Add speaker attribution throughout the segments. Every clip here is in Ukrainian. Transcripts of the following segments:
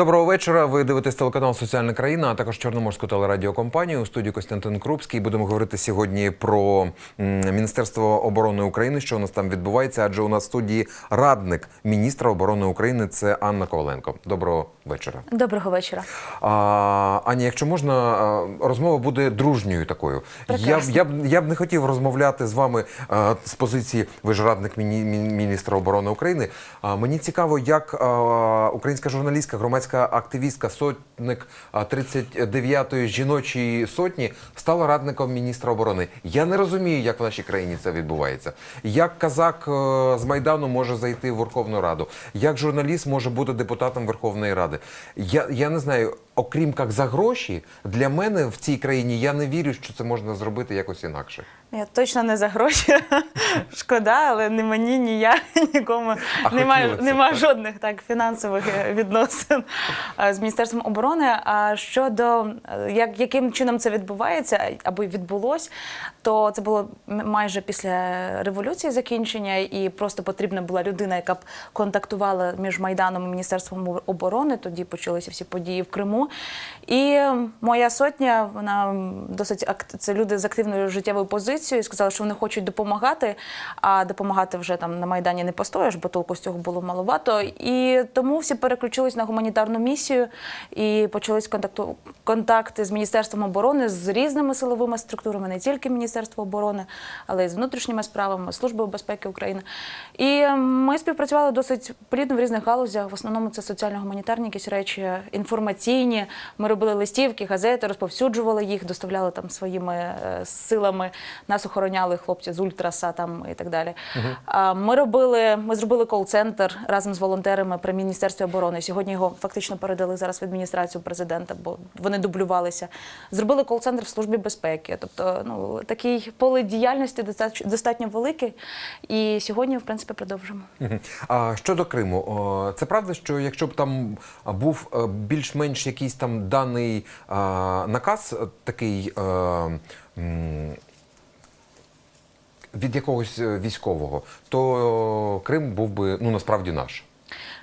Speaker 1: Доброго вечора. Ви дивитесь телеканал Соціальна країна, а також Чорноморську телерадіокомпанію. У студії Костянтин Крупський. Будемо говорити сьогодні про Міністерство оборони України, що у нас там відбувається. Адже у нас в студії радник міністра оборони України це Анна Коваленко. Доброго вечора.
Speaker 2: Доброго вечора.
Speaker 1: А, Аня, якщо можна, розмова буде дружньою такою. Я, б-
Speaker 2: Прекрасно.
Speaker 1: я, б, я б не хотів розмовляти з вами а, з позиції, ви ж радник міні, міністра оборони України. А, мені цікаво, як а, українська журналістка, громадська активістка, сотник а, 39-ї жіночої сотні стала радником міністра оборони. Я не розумію, як в нашій країні це відбувається. Як казак е, з Майдану може зайти в Верховну Раду? Як журналіст може бути депутатом Верховної Ради? Я, я не знаю, окрім як за гроші, для мене в цій країні я не вірю, що це можна зробити якось інакше.
Speaker 2: Я точно не за гроші. Шкода, але ні мені, ні я, нікому
Speaker 1: А
Speaker 2: немає, немає жодних так фінансових е, відносин е, з міністерством оборони. А щодо е, як яким чином це відбувається або відбулось, то це було майже після революції закінчення, і просто потрібна була людина, яка б контактувала між майданом і міністерством оборони. Тоді почалися всі події в Криму. І моя сотня, вона досить акт... це люди з активною життєвою позицією. Сказали, що вони хочуть допомагати, а допомагати вже там на майдані не постоїш, бо толку з цього було маловато. І тому всі переключились на гуманітарну місію і почались контакту... контакти з міністерством оборони з різними силовими структурами, не тільки Міністерство оборони, але й з внутрішніми справами, Службою безпеки України. І ми співпрацювали досить плідно в різних галузях. В основному це соціально-гуманітарні якісь речі, інформаційні. Ми робили листівки, газети, розповсюджували їх, доставляли там своїми е, силами. Нас охороняли хлопці з ультраса там і так далі. А Ми робили, ми зробили кол-центр разом з волонтерами при міністерстві оборони. Сьогодні його фактично передали зараз в адміністрацію президента, бо вони дублювалися. Зробили кол-центр в службі безпеки. Тобто, ну такий поле діяльності достатньо достатньо великий. І сьогодні, в принципі, продовжимо.
Speaker 1: Мгм. А щодо Криму, це правда, що якщо б там був е, більш-менш якийсь там даний наказ е, такий. Від якогось е, військового, то Крим був би ну насправді наш.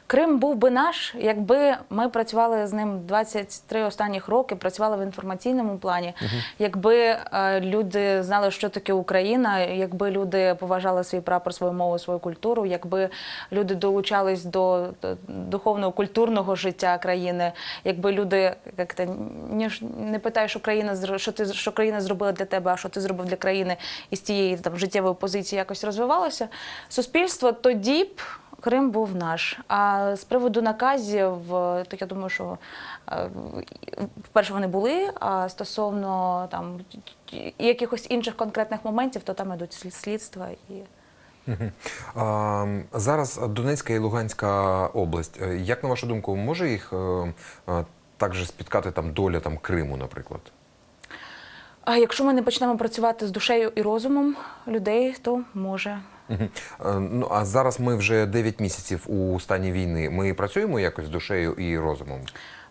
Speaker 2: Крим був би наш, якби ми працювали з ним 23 останніх роки, працювали в інформаційному плані, якби е, люди знали, що таке Україна, якби люди поважали свій прапор, свою мову, свою культуру, якби люди долучались до, до духовно-культурного життя країни, якби люди як то не питаєш Україна, що ти що країна зробила для тебе, а що ти зробив для країни із тієї там життєвої позиції якось розвивалося. Суспільство тоді б. Крим був наш. А з приводу наказів, е, то я думаю, що е, вперше вони були. А стосовно там якихось інших конкретних моментів, то там слід- слідства і.
Speaker 1: Зараз Донецька і Луганська область. Е, Як на вашу думку, може їх також спіткати там доля там Криму, наприклад?
Speaker 2: А якщо ми не почнемо працювати з душею і розумом людей, то може.
Speaker 1: Е, Ну а зараз ми вже 9 місяців у стані війни. Ми працюємо якось душею і розумом.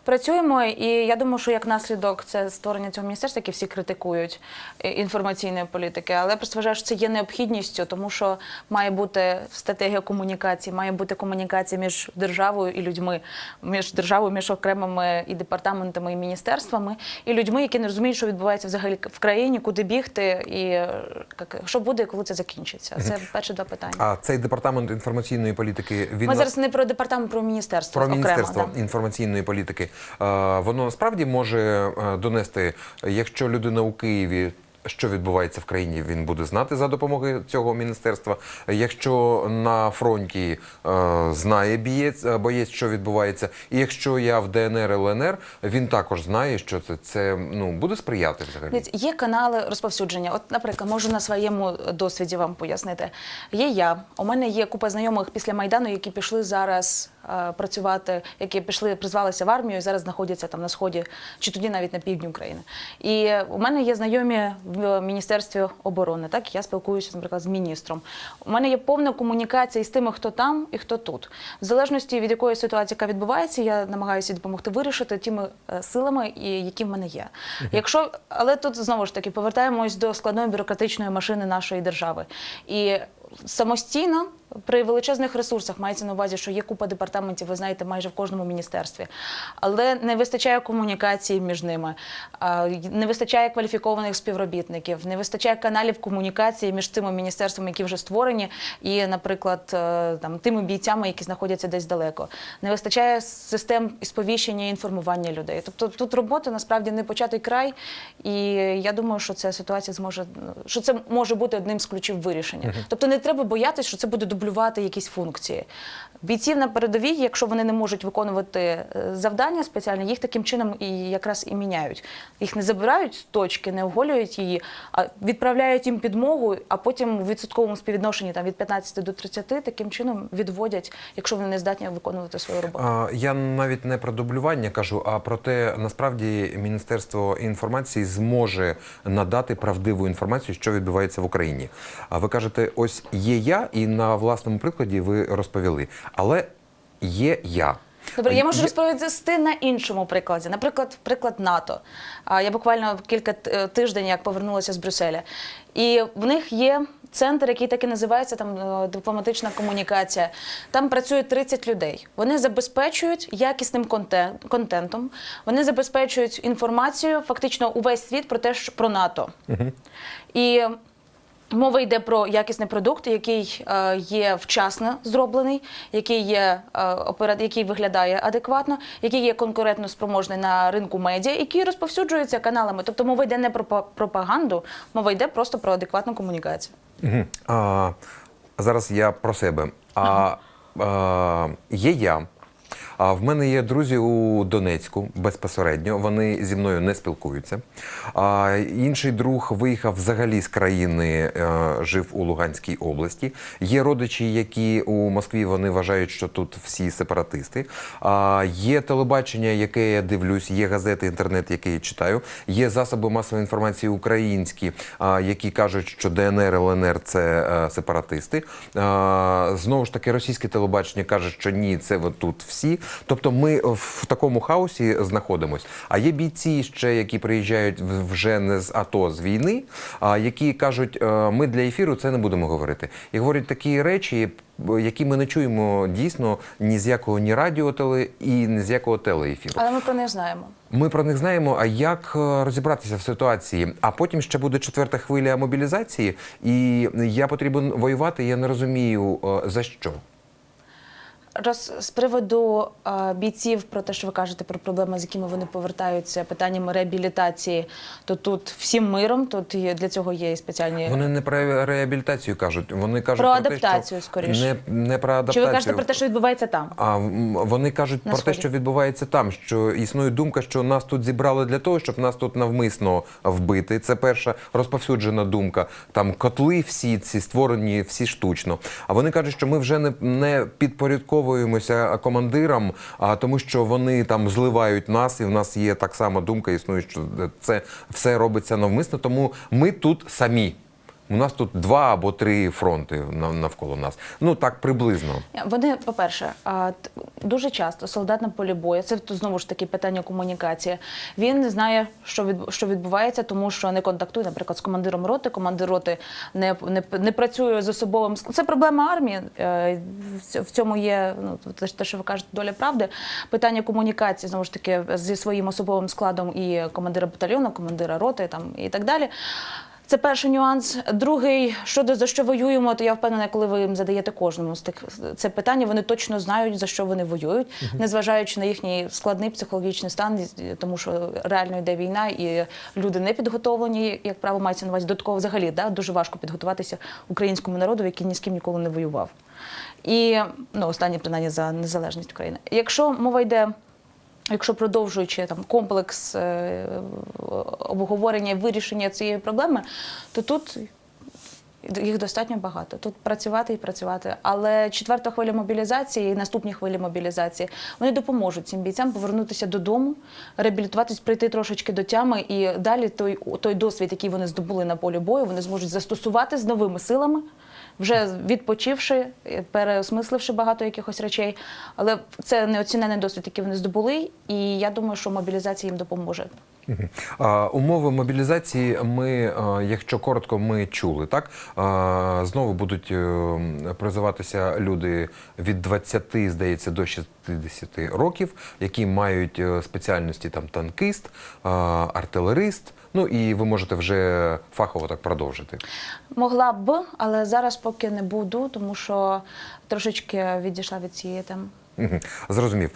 Speaker 2: Працюємо, і я думаю, що як наслідок це створення цього міністерства, яке всі критикують е, інформаційної політики. Але я просто вважаю, що це є необхідністю, тому що має бути стратегія комунікації, має бути комунікація між державою і людьми, між державою, між окремими і департаментами, і міністерствами, і людьми, які не розуміють, що відбувається взагалі в країні, куди бігти, і е, що буде, коли це закінчиться. Це перші два питання.
Speaker 1: А цей департамент інформаційної політики він
Speaker 2: Ми зараз не про департамент, про міністерство
Speaker 1: про
Speaker 2: окремо.
Speaker 1: міністерство
Speaker 2: да.
Speaker 1: інформаційної політики. Е, Воно насправді може е, донести, якщо людина у Києві. Що відбувається в країні, він буде знати за допомогою цього міністерства. Якщо на фронті е, знає бієць, е, боєць, що відбувається, і якщо я в ДНР ЛНР, він також знає, що це, це ну буде сприяти взагалі.
Speaker 2: Є канали розповсюдження. От, наприклад, можу на своєму досвіді вам пояснити. Є я. У мене є купа знайомих після майдану, які пішли зараз працювати, які пішли, призвалися в армію і зараз знаходяться там на сході чи тоді навіть на півдні України. І у мене є знайомі в міністерстві оборони. Так я спілкуюся, наприклад, з міністром. У мене є повна комунікація із тими, хто там і хто тут. В залежності від якої ситуації, яка відбувається, я намагаюся допомогти вирішити тими е, силами, які в мене є. Якщо, але тут знову ж таки повертаємось до складної бюрократичної машини нашої держави. І самостійно При величезних ресурсах мається на увазі, що є купа департаментів, ви знаєте, майже в кожному міністерстві, але не вистачає комунікації між ними, не вистачає кваліфікованих співробітників, не вистачає каналів комунікації між тими міністерствами, які вже створені, і, наприклад, е, там тими бійцями, які знаходяться десь далеко. Не вистачає систем сповіщення і інформування людей. Тобто тут робота насправді не початий край, і я думаю, що ця ситуація зможе що це може бути одним з ключів вирішення. Тобто не треба боятися, що це буде дублювати якісь функції. Бійців на передовій, якщо вони не можуть виконувати е, завдання спеціальні, їх таким чином і якраз і міняють. Їх не забирають з точки, не оголюють її, а відправляють їм підмогу, а потім у відсотковому співвідношенні там від 15 до 30 таким чином відводять, якщо вони не здатні виконувати свою роботу.
Speaker 1: Я навіть не про дублювання кажу, а про те, насправді Міністерство інформації зможе надати правдиву інформацію, що відбувається в Україні. А ви кажете, ось є я, і на власному прикладі ви розповіли. Але є я.
Speaker 2: Добре, я можу розповісти на іншому прикладі. Наприклад, приклад НАТО. Я буквально кілька е, тиждень як повернулася з Брюсселя. І в них є центр, який так і називається там е, дипломатична комунікація. Там працює 30 людей. Вони забезпечують якісним контентом. Вони забезпечують інформацію, фактично увесь світ про те, що про НАТО. І Мова йде про якісний продукт, який е, є вчасно зроблений, який є е, який виглядає адекватно, який є конкурентно спроможний на ринку медіа, який розповсюджується каналами. Тобто мова йде не про пропаганду, мова йде просто про адекватну комунікацію.
Speaker 1: Мгм. А, зараз я про себе. А, а, є я. А в мене є друзі у Донецьку безпосередньо. Вони зі мною не спілкуються. А інший друг виїхав взагалі з країни, е, жив у Луганській області. Є родичі, які у Москві вони вважають, що тут всі сепаратисти. А є телебачення, яке я дивлюсь, є газети, інтернет, який я читаю. Є засоби масової інформації українські, які кажуть, що ДНР, ЛНР це е, сепаратисти. Знову ж таки, російське телебачення каже, що ні, це тут всі. Тобто ми в такому хаосі знаходимось. А є бійці ще, які приїжджають вже не з АТО, з війни, а які кажуть, е, ми для ефіру це не будемо говорити. І говорять такі речі, які ми не чуємо дійсно ні з якого ні радіо, теле і ні з якого телеефіру.
Speaker 2: Але ми про них знаємо.
Speaker 1: Ми про них знаємо. А як е, розібратися в ситуації? А потім ще буде четверта хвиля мобілізації, і я потрібен воювати. Я не розумію е, за що.
Speaker 2: Роз з приводу е, бійців про те, що ви кажете про проблеми, з якими вони повертаються, питаннями реабілітації, то тут всім миром, тут є, для цього є і спеціальні.
Speaker 1: Вони не про реабілітацію кажуть. Вони кажуть
Speaker 2: Про
Speaker 1: про, те,
Speaker 2: адаптацію,
Speaker 1: що
Speaker 2: скоріше.
Speaker 1: Не, не про
Speaker 2: Чи
Speaker 1: адаптацію.
Speaker 2: ви кажете про те, що відбувається там?
Speaker 1: А м, вони кажуть
Speaker 2: На
Speaker 1: про те,
Speaker 2: сході.
Speaker 1: що відбувається там. Що існує думка, що нас тут зібрали для того, щоб нас тут навмисно вбити. Це перша розповсюджена думка. Там котли всі ці створені всі штучно. А вони кажуть, що ми вже не, не підпорядковуємося командирам, а тому, що вони там зливають нас, і в нас є так само думка, існує, що це все робиться навмисно. Тому ми тут самі. У нас тут два або три фронти нав- навколо нас. Ну так приблизно.
Speaker 2: Вони, по-перше, дуже часто солдат на полі бою, це знову ж таки питання комунікації. Він не знає, що від що відбувається, тому що не контактує, наприклад, з командиром роти. Командир роти не, не, не працює з особовим Це проблема армії. е, в цьому є ну те, що ви кажете, доля правди. Питання комунікації знову ж таки зі своїм особовим складом і командира батальйону, командира роти там і так далі. Це перший нюанс. Другий, щодо за що воюємо, то я впевнена, коли ви їм задаєте кожному з тих це питання, вони точно знають за що вони воюють, незважаючи на їхній складний психологічний стан, тому що реально йде війна, і люди не підготовлені, як правило, мається на увазі додатково взагалі. Да, дуже важко підготуватися українському народу, який ні з ким ніколи не воював. І ну, останні принаймні за незалежність України. Якщо мова йде. Якщо продовжуючи там комплекс е, обговорення і вирішення цієї проблеми, то тут їх достатньо багато. Тут працювати і працювати. Але четверта хвиля мобілізації і наступні хвилі мобілізації вони допоможуть цим бійцям повернутися додому, реабілітуватись, прийти трошечки до тями, і далі той, той досвід, який вони здобули на полі бою, вони зможуть застосувати з новими силами. Вже відпочивши, переосмисливши багато якихось речей, але це неоцінений досвід, який вони здобули, і я думаю, що мобілізація їм допоможе.
Speaker 1: Умови мобілізації ми, якщо коротко, ми чули. Так знову будуть е, призиватися люди від 20, здається, до 60 років, які мають е, спеціальності там танкист, артилерист. Ну і ви можете вже фахово так продовжити.
Speaker 2: Могла б, але зараз поки не буду, тому що трошечки відійшла від цієї теми.
Speaker 1: Зрозумів.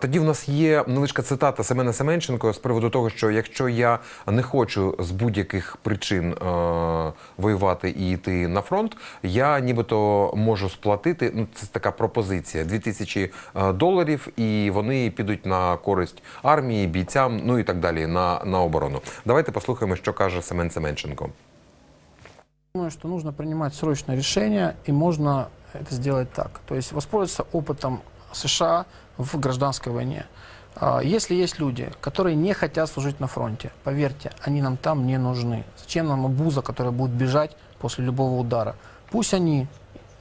Speaker 1: Тоді в нас є невеличка цитата Семена Семенченко з приводу того, що якщо я не хочу з будь-яких причин воювати і йти на фронт, я нібито можу сплатити. Ну, це така пропозиція 2000 е, доларів, і вони підуть на користь армії, бійцям, ну і так далі, на, на оборону. Давайте послухаємо, що каже Семен Семенченко.
Speaker 3: думаю, что нужно принимать срочное решение, и можно это сделать так. То есть опытом США в гражданской войне. А, Если есть люди, которые не хотят служить на фронте, поверьте, они нам там не нужны. Зачем нам обуза, которая будет бежать после любого удара? Пусть они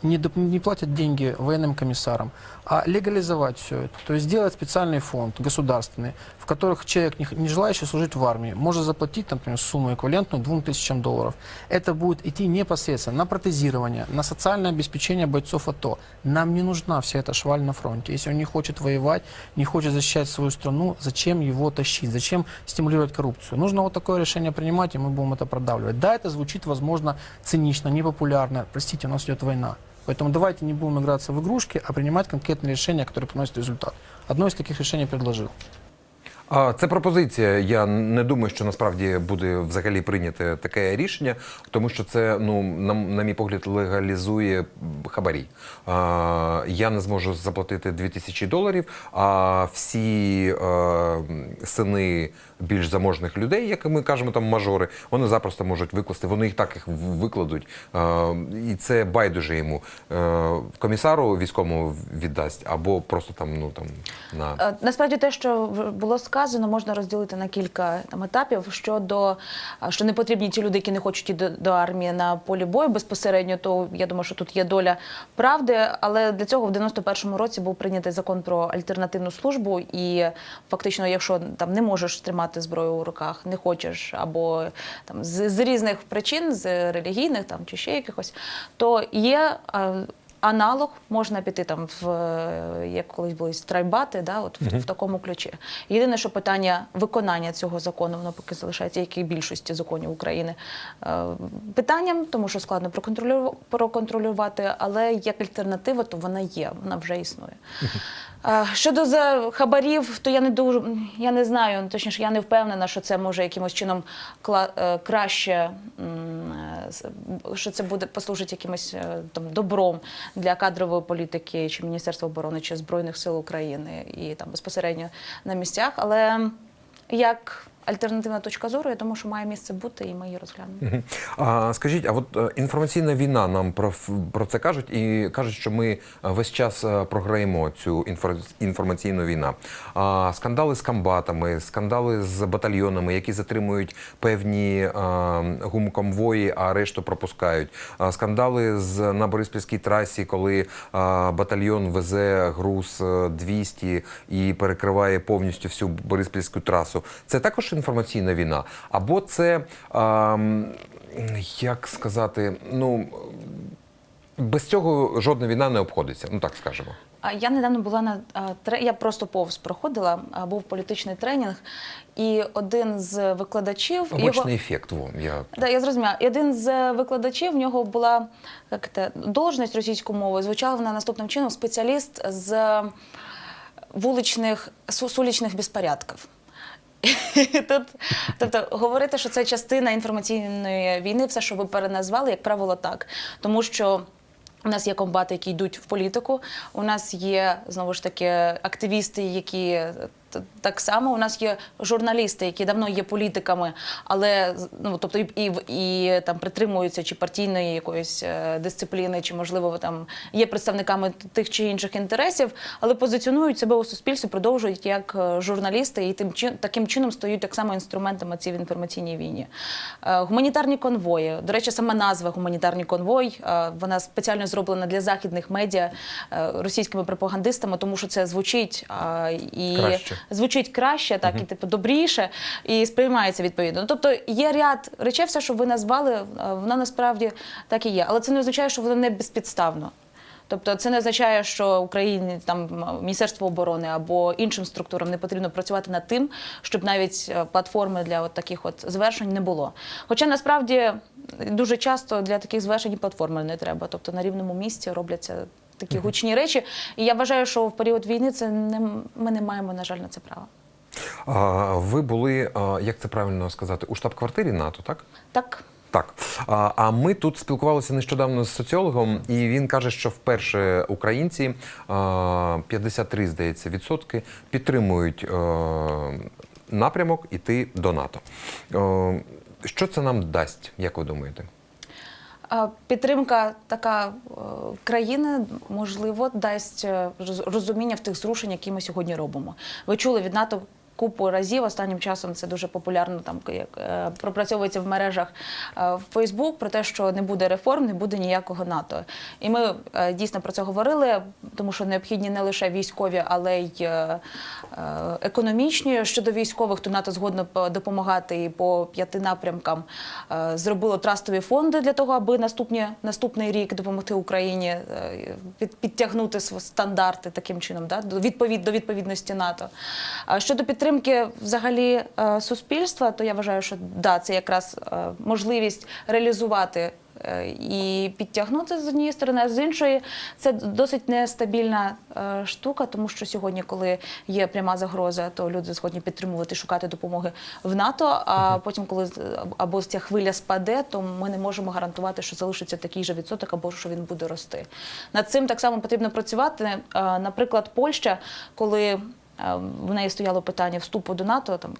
Speaker 3: не, доп- не платят деньги военным комиссарам, а легализовать все это. То есть сделать специальный фонд государственный, в которых человек, не, желающий служить в армии, может заплатить, например, сумму эквивалентную 2000 долларов. Это будет идти непосредственно на протезирование, на социальное обеспечение бойцов АТО. Нам не нужна вся эта шваль на фронте. Если он не хочет воевать, не хочет защищать свою страну, зачем его тащить? Зачем стимулировать коррупцию? Нужно вот такое решение принимать, и мы будем это продавливать. Да, это звучит, возможно, цинично, непопулярно. Простите, у нас идет война. Поэтому давайте не будем играться в игрушки, а принимать конкретные решения, которые приносят результат. Одно из таких решений предложил.
Speaker 1: А, Це пропозиція. Я не думаю, що насправді буде взагалі прийняте таке рішення, тому що це, ну на, на мій погляд, легалізує хабарі. А, я не зможу заплатити 2000 доларів, а всі е, сини більш заможних людей, як ми кажемо, там мажори, вони запросто можуть викласти. Вони і так їх викладуть. Е, і це байдуже йому. Е, комісару військовому віддасть або просто там, ну там на.
Speaker 2: Е, Насправді те, що було сказано, можна розділити на кілька там етапів. Щодо що не потрібні ті люди, які не хочуть йти до, до армії на полі бою безпосередньо, то я думаю, що тут є доля правди. Але для цього в 91-му році був прийнятий закон про альтернативну службу, і фактично, якщо там не можеш тримати зброю у руках, не хочеш, або там з, з різних причин, з релігійних там чи ще якихось, то є. Аналог можна піти там в е, як колись були страйбати, да, от в, в такому ключі. Єдине, що питання виконання цього закону воно поки залишається, як і більшості законів України, е, питанням, тому що складно проконтролювати, але як альтернатива, то вона є, вона вже існує. Щодо за хабарів, то я не дуже я не знаю, точніше, я не впевнена, що це може якимось чином кла- е, краще, е, що це буде послужить якимось е, там добром для кадрової політики чи Міністерства оборони, чи Збройних сил України і там безпосередньо на місцях. Але як альтернативна точка зору, я думаю, що має місце бути, і ми її розглянемо.
Speaker 1: А скажіть, а от е, інформаційна війна нам про, про це кажуть і кажуть, що ми е, весь час е, програємо цю інфор, інформаційну війну. А, скандали з комбатами, скандали з батальйонами, які затримують певні е, гумконвої, а решту пропускають. А, скандали з на Бориспільській трасі, коли е, батальйон везе груз е, 200 і перекриває повністю всю Бориспільську трасу. Це також інформаційна війна. Або це, ем, як сказати, ну. Без цього жодна війна не обходиться, ну так скажемо.
Speaker 2: А Я недавно була на тре- я просто повз проходила, а, був політичний тренінг, і один з викладачів
Speaker 1: Побочний ефект. Во, я...
Speaker 2: Да, я зрозуміла. І один з викладачів в нього була як це, должність російською мовою. Звучала вона наступним чином: спеціаліст з вуличних з вуличних безпорядків. Тут, тобто, говорити, що це частина інформаційної війни, все, що ви переназвали, як правило, так. Тому що у нас є комбати, які йдуть в політику. У нас є знову ж таки активісти, які так само. У нас є журналісти, які давно є політиками, але ну тобто і, і, і там притримуються чи партійної якоїсь е, дисципліни, чи можливо там є представниками тих чи інших інтересів, але позиціонують себе у суспільстві, продовжують як е, журналісти, і тим чин, таким чином стають так само інструментами ці в інформаційній війні. Е, Гуманітарні конвої. До речі, сама назва гуманітарний конвой вона спеціально зроблена для західних медіа російськими пропагандистами, тому що це звучить і
Speaker 1: Краще.
Speaker 2: Звучить краще, так і типу добріше, і сприймається відповідно. Ну, Тобто є ряд речей, все, що ви назвали, е, воно насправді так і є. Але це не означає, що воно не безпідставно. Тобто це не означає, що Україні там Міністерство оборони або іншим структурам не потрібно працювати над тим, щоб навіть е, платформи для от таких от звершень не було. Хоча насправді дуже часто для таких звершень платформи не треба. Тобто на рівному місці робляться такі гучні речі. І я вважаю, що в період війни це не ми не маємо, на жаль, на це права.
Speaker 1: А, ви були, як це правильно сказати, у штаб-квартирі НАТО, так?
Speaker 2: Так.
Speaker 1: Так, а, ми тут спілкувалися нещодавно з соціологом, і він каже, що вперше українці а, 53, здається, відсотки підтримують напрямок іти до НАТО. Що це нам дасть, як ви думаєте?
Speaker 2: Підтримка така е, країни можливо дасть е, розуміння в тих зрушень, які ми сьогодні робимо. Ви чули від НАТО. Купу разів останнім часом це дуже популярно там як е, пропрацьовується в мережах е, в Фейсбук про те, що не буде реформ, не буде ніякого НАТО. І ми е, дійсно про це говорили, тому що необхідні не лише військові, але й е, е, економічні. Щодо військових, то НАТО згодно допомагати і по п'яти напрямкам. Е, Зробило трастові фонди для того, аби наступні, наступний рік допомогти Україні е, під, підтягнути стандарти таким чином, да, до, відповід, до відповідності НАТО. А щодо підтримки взагалі е, суспільства, то я вважаю, що да, це якраз е, можливість реалізувати. е, І підтягнути з однієї сторони, а з іншої це досить нестабільна штука, тому що сьогодні, коли є пряма загроза, то люди згодні підтримувати, шукати допомоги в НАТО. А потім, коли або ця хвиля спаде, то ми не можемо гарантувати, що залишиться такий же відсоток, або що він буде рости. Над цим так само потрібно працювати. Наприклад, Польща, коли в неї стояло питання вступу до НАТО там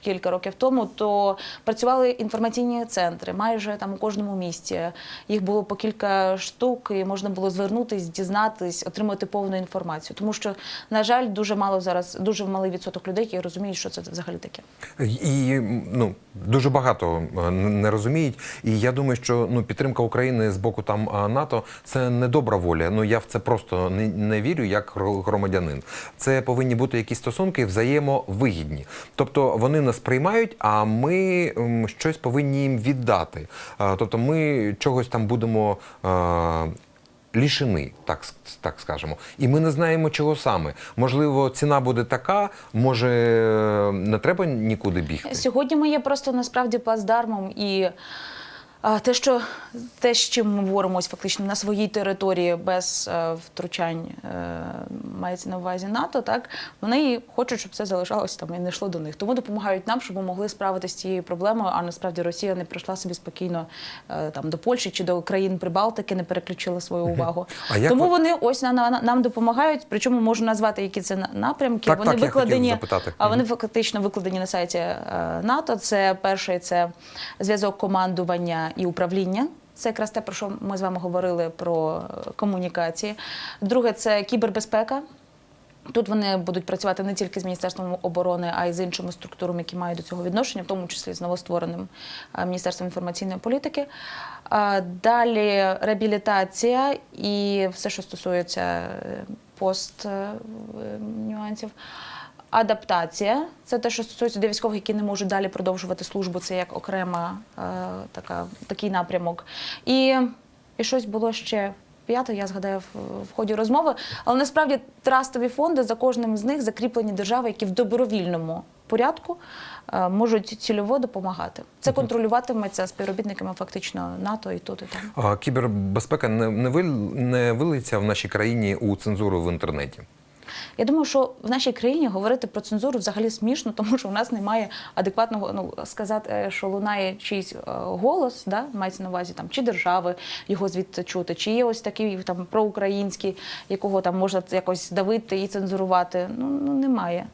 Speaker 2: кілька років тому, то працювали інформаційні центри майже там у кожному місті. Їх було по кілька штук, і можна було звернутись, дізнатись, отримати повну інформацію. Тому що, на жаль, дуже мало зараз, дуже малий відсоток людей, які розуміють, що це взагалі таке.
Speaker 1: І ну дуже багато е, не розуміють. І я думаю, що ну підтримка України з боку там НАТО це не добра воля. Ну я в це просто не, не вірю як громадянин. Це повинні бути якісь стосунки взаємовигідні. Тобто вони нас приймають, а ми щось повинні їм віддати. Тобто ми чогось там будемо. а, Лішини, так, так скажемо. І ми не знаємо, чого саме. Можливо, ціна буде така, може не треба нікуди бігти.
Speaker 2: Сьогодні ми є просто насправді плацдармом і. Те, що те, з чим ми боремось фактично на своїй території без е, втручань, е, мається на увазі НАТО, так вони хочуть, щоб це залишалось там і не йшло до них. Тому допомагають нам, щоб ми могли справитися з цією проблемою. А насправді Росія не прийшла собі спокійно е, там до Польщі чи до країн Прибалтики, не переключила свою увагу.
Speaker 1: А як
Speaker 2: Тому
Speaker 1: ви-
Speaker 2: вони ось на, на, нам допомагають. Причому можу назвати, які це напрямки.
Speaker 1: Так,
Speaker 2: вони
Speaker 1: так, я
Speaker 2: викладені,
Speaker 1: запитати.
Speaker 2: а вони фактично викладені на сайті НАТО. Це перший це зв'язок командування і управління. Це якраз те, про що ми з вами говорили про е, комунікації. Друге це кібербезпека. Тут вони будуть працювати не тільки з Міністерством оборони, а й з іншими структурами, які мають до цього відношення, в тому числі з новоствореним е, Міністерством інформаційної політики. Далі реабілітація і все, що стосується е, пост е, нюансів. Адаптація це те, що стосується до військових, які не можуть далі продовжувати службу. Це як окрема е, така, такий напрямок. І, і щось було ще п'яте, я згадаю в, в ході розмови. Але насправді трастові фонди за кожним з них закріплені держави, які в добровільному порядку е, можуть цільово допомагати. Це контролюватиметься співробітниками фактично НАТО і тут, і там.
Speaker 1: А кібербезпека не, не, вил- не вилиться в нашій країні у цензуру в інтернеті.
Speaker 2: Я думаю, що в нашій країні говорити про цензуру взагалі смішно, тому що у нас немає адекватного ну сказати, е, що лунає чийсь е, голос, да мається на увазі там чи держави його звідти чути, чи є ось такий там проукраїнський, якого там можна якось давити і цензурувати. Ну ну немає.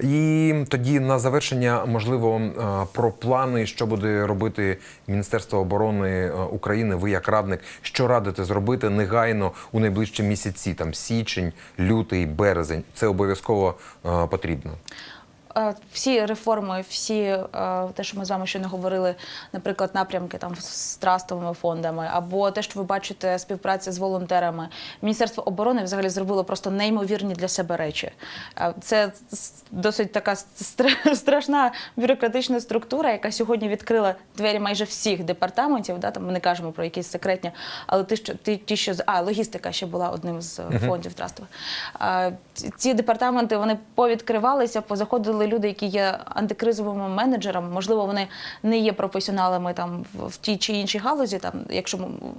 Speaker 1: І тоді на завершення, можливо, е, про плани, що буде робити Міністерство оборони е, України. Ви як радник, що радите зробити негайно у найближчі місяці, там січень, лютий, березень. Це обов'язково е, потрібно.
Speaker 2: Е, всі реформи, всі е, те, що ми з вами ще не говорили, наприклад, напрямки там з трастовими фондами, або те, що ви бачите, співпраця з волонтерами. Міністерство оборони взагалі зробило просто неймовірні для себе речі. Е, Це досить така страшна бюрократична структура, яка сьогодні відкрила двері майже всіх департаментів. Да, там ми не кажемо про якісь секретні, але ті, що ті, ті, що з а логістика ще була одним з фондів трастових. Ці департаменти вони повідкривалися, позаходили люди, які є антикризовими менеджерами. Можливо, вони не є професіоналами там в тій чи іншій галузі, там якщо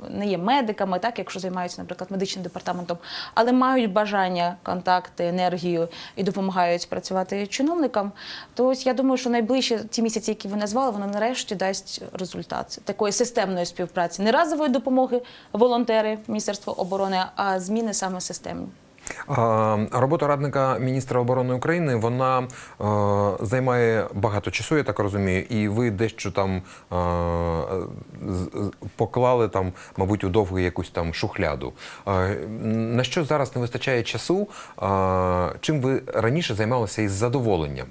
Speaker 2: не є медиками, так якщо займаються, наприклад, медичним департаментом, але мають бажання, контакти, енергію і допомагають працювати чиновникам. То ось я думаю, що найближчі ті місяці, які ви назвали, воно нарешті дасть результат такої системної співпраці, не разової допомоги волонтери Міністерства оборони, а зміни саме системні.
Speaker 1: Робота радника міністра оборони України вона е, займає багато часу, я так розумію, і ви дещо там е, поклали там, мабуть, у довгу якусь там шухляду. Е, на що зараз не вистачає часу? Чим ви раніше займалися із задоволенням?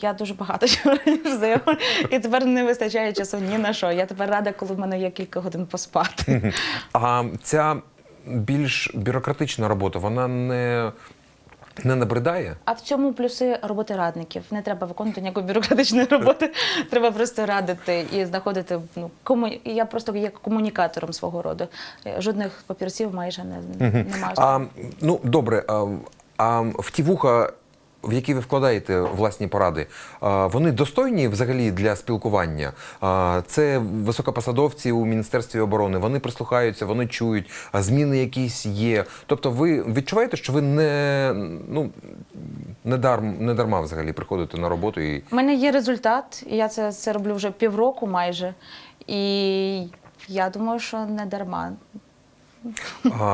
Speaker 2: Я дуже багато чого раніше займала, і тепер не вистачає часу ні на що. Я тепер рада, коли в мене є кілька годин поспати.
Speaker 1: А ця більш бюрократична робота, вона не, не набридає?
Speaker 2: А в цьому плюси роботи радників. Не треба виконувати ніякої бюрократичної роботи. Треба просто радити і знаходити. Ну кому я просто є комунікатором свого роду. Е, Жодних папірців майже не, не маю.
Speaker 1: А, ну, добре, а, а в ті вуха, в які ви вкладаєте власні поради, вони достойні взагалі для спілкування? Це високопосадовці у Міністерстві оборони, вони прислухаються, вони чують, зміни якісь є. Тобто ви відчуваєте, що ви не, ну, не, дарм, не дарма взагалі приходите на роботу і
Speaker 2: У мене є результат, і я це, це роблю вже півроку майже. І я думаю, що не дарма.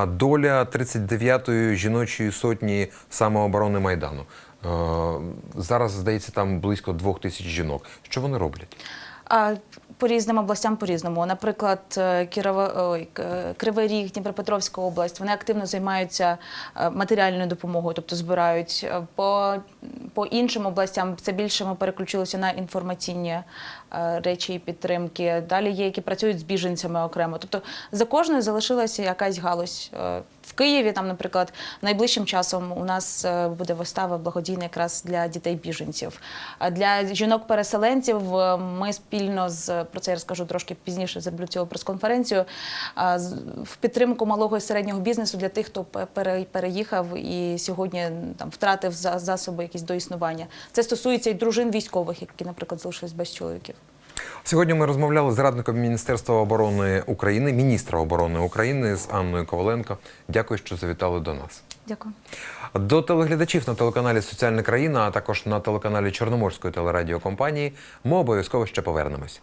Speaker 1: Доля 39-ї жіночої сотні самооборони Майдану. Е, Зараз, здається, там близько двох тисяч жінок. Що вони роблять?
Speaker 2: По різним областям по-різному. Наприклад, е, Кірова, Кривий Ріг, Дніпропетровська область, вони активно займаються е, матеріальною допомогою, тобто збирають. По, по іншим областям це більше ми переключилися на інформаційні речі і підтримки. Далі є, які працюють з біженцями окремо. Тобто за кожною залишилася якась галузь. Е, В Києві, там, наприклад, найближчим часом у нас е, буде вистава благодійна якраз для дітей-біженців. Для жінок-переселенців е, ми спільно з про це я розкажу трошки пізніше. Зроблю цю прес-конференцію з- в підтримку малого і середнього бізнесу для тих, хто пе- переїхав і сьогодні там втратив за- засоби якісь до існування. Це стосується і дружин військових, які, наприклад, залишились без чоловіків.
Speaker 1: Сьогодні ми розмовляли з радником Міністерства оборони України, міністра оборони України з Анною Коваленко. Дякую, що завітали до нас.
Speaker 2: Дякую.
Speaker 1: До телеглядачів на телеканалі Соціальна країна, а також на телеканалі Чорноморської телерадіокомпанії. Ми обов'язково ще повернемось.